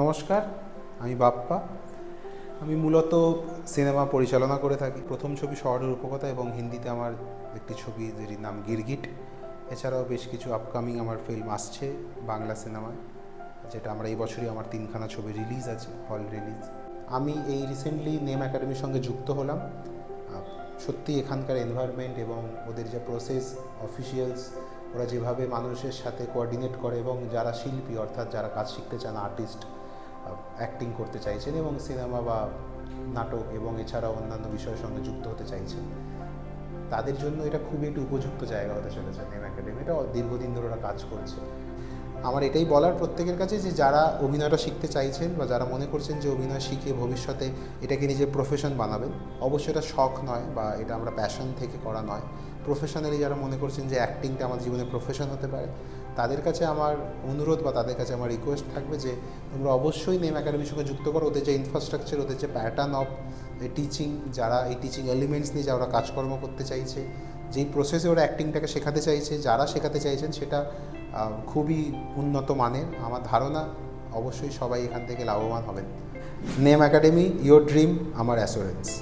নমস্কার, আমি বাপ্পা। আমি মূলত সিনেমা পরিচালনা করে থাকি। প্রথম ছবি শহরের উপকথা এবং হিন্দিতে আমার একটি ছবি যেটির নাম গিরগিট। এছাড়াও বেশ কিছু আপকামিং আমার ফিল্ম আসছে বাংলা সিনেমায়, যেটা আমরা এই বছরই আমার তিনখানা ছবি রিলিজ আছে হল রিলিজ আমি এই রিসেন্টলি নেম একাডেমির সঙ্গে যুক্ত হলাম। সত্যি এখানকার এনভায়রনমেন্ট এবং ওদের যে প্রসেস অফিসিয়ালস ওরা যেভাবে মানুষের সাথে কোঅর্ডিনেট করে এবং যারা শিল্পী, অর্থাৎ যারা কাজ শিখতে চান আর্টিস্ট অ্যাক্টিং করতে চাইছেন এবং সিনেমা বা নাটক এবং এছাড়াও অন্যান্য বিষয়ের সঙ্গে যুক্ত হতে চাইছেন। তাদের জন্য এটা খুবই একটি উপযুক্ত জায়গা হতে চলেছে নেম একাডেমি এটা দীর্ঘদিন ধরে ওরা কাজ করছে। আমার এটাই বলার প্রত্যেকের কাছে যে যারা অভিনয়টা শিখতে চাইছেন বা যারা মনে করছেন যে অভিনয় শিখে ভবিষ্যতে এটাকে নিজের প্রফেশন বানাবেন, অবশ্যই এটা শখ নয় বা এটা আমরা প্যাশন থেকে করা নয়। প্রফেশনালি যারা মনে করছেন যে অ্যাক্টিংটা আমার জীবনে প্রফেশন হতে পারে, তাদের কাছে আমার অনুরোধ বা তাদের কাছে আমার রিকোয়েস্ট থাকবে যে তোমরা অবশ্যই নেম একাডেমির সঙ্গে যুক্ত করো। ওদের যে ইনফ্রাস্ট্রাকচার ওদের যে প্যাটার্ন অফ টিচিং যারা এই টিচিং এলিমেন্টস নিয়ে যারা কাজকর্ম করতে চাইছে, যেই প্রসেসে ওরা অ্যাক্টিংটাকে শেখাতে চাইছে, যারা শেখাতে চাইছেন সেটা খুবই উন্নত মানের। আমার ধারণা অবশ্যই সবাই এখান থেকে লাভবান হবেন। নেম একাডেমি ইয়োর ড্রিম, আমার অ্যাসোরেন্স।